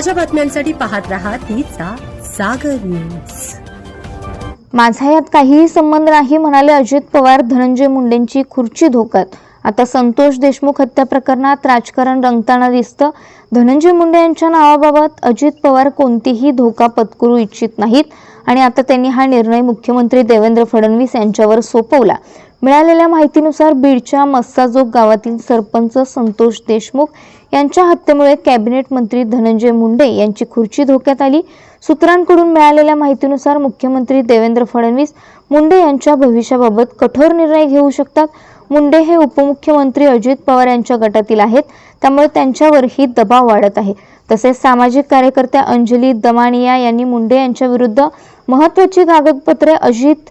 ताज्या बातम्यांसाठी पाहत राहा तिचा सागर न्यूज. माझा यात काहीही संबंध नाही म्हणाले अजित पवार धनंजय मुंडेंची खुर्ची धोक्यात. आता संतोष देशमुख हत्या प्रकरणात राजकारण रंगताना दिसतं. धनंजय मुंडे यांच्या नावाबाबत अजित पवार कोणतीही धोका पत्करू इच्छित नाहीत आणि आता त्यांनी हा निर्णय मुख्यमंत्री देवेंद्र फडणवीस यांच्यावर सोपवला. मिळालेल्या माहितीनुसार बीडच्या मस्साजोग गावातील सरपंच संतोष देशमुख यांच्या हत्येमुळे कॅबिनेट मंत्री धनंजय मुंडे यांची खुर्ची धोक्यात आली. सूत्रांकडून मिळालेल्या माहितीनुसार मुख्यमंत्री देवेंद्र फडणवीस मुंडे यांच्या भविष्याबाबत कठोर निर्णय घेऊ शकतात. मुंडे हे उपमुख्यमंत्री अजित पवार यांच्या गटातील आहेत. त्यामुळे त्यांच्यावरही दबाव वाढत आहे. तसेच सामाजिक कार्यकर्त्या अंजली दमानिया यांनी मुंडे यांच्या विरुद्ध महत्वाची कागदपत्रे अजित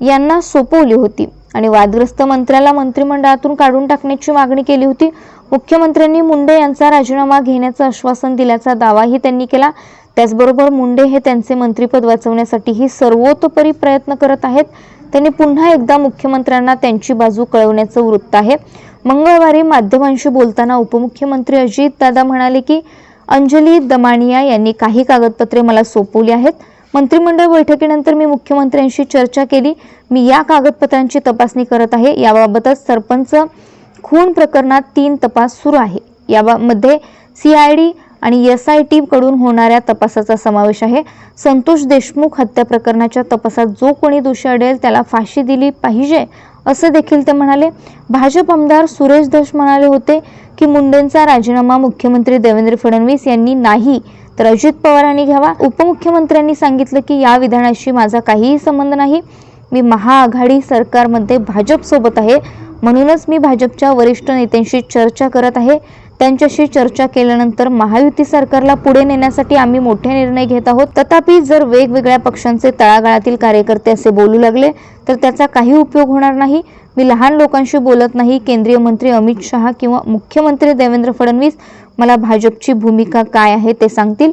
यांना सोपवली होती आणि वादग्रस्त मंत्र्याला मंत्रिमंडळातून काढून टाकण्याची मागणी केली होती. मुख्यमंत्र्यांनी मुंडे यांचा राजीनामा घेण्याचं आश्वासन दिल्याचा दावाही त्यांनी केला. त्याचबरोबर मुंडे हे त्यांचे मंत्रिपद वाचवण्यासाठीही सर्वतोपरी प्रयत्न करत आहेत. त्यांनी पुन्हा एकदा मुख्यमंत्र्यांना त्यांची बाजू कळवण्याचं वृत्त आहे. मंगळवारी माध्यमांशी बोलताना उपमुख्यमंत्री अजित दादा म्हणाले की अंजली दमानिया यांनी काही कागदपत्रे मला सोपवली आहेत. मंत्रिमंडळ बैठकीनंतर मी मुख्यमंत्र्यांशी चर्चा केली. मी या कागदपत्रांची तपासणी करत आहे. याबाबतच सरपंच खून प्रकरणात तीन तपास सुरू आहे. यामध्ये सीआयडी आणि एस आय टी कडून होणाऱ्या तपासाचा समावेश आहे. संतोष देशमुख हत्या प्रकरणाच्या तपासात जो कोणी दोषी आढळेल त्याला फाशी दिली पाहिजे असं देखील ते म्हणाले. भाजप आमदार सुरेश धस म्हणाले होते की मुंडेंचा राजीनामा मुख्यमंत्री देवेंद्र फडणवीस यांनी नाही तर अजित पवारांनी घ्यावा. उपमुख्यमंत्र्यांनी सांगितलं की या विधानाशी माझा काहीही संबंध नाही. मी महाआघाडी सरकारमध्ये भाजप सोबत आहे. म्हणूनच मी भाजपच्या वरिष्ठ नेत्यांशी चर्चा करत आहे. त्यांच्याशी चर्चा केल्यानंतर महायुती सरकारला पुढे नेण्यासाठी आम्ही मोठे निर्णय घेत आहोत. तथापि जर वेगवेगळ्या पक्षांचे तळागाळातील कार्यकर्ते असे बोलू लागले तर त्याचा काही उपयोग होणार नाही. मी लहान लोकांशी बोलत नाही केंद्रीय मंत्री अमित शहा किंवा मुख्यमंत्री देवेंद्र फडणवीस. मला भाजपची भूमिका काय आहे ते सांगतील.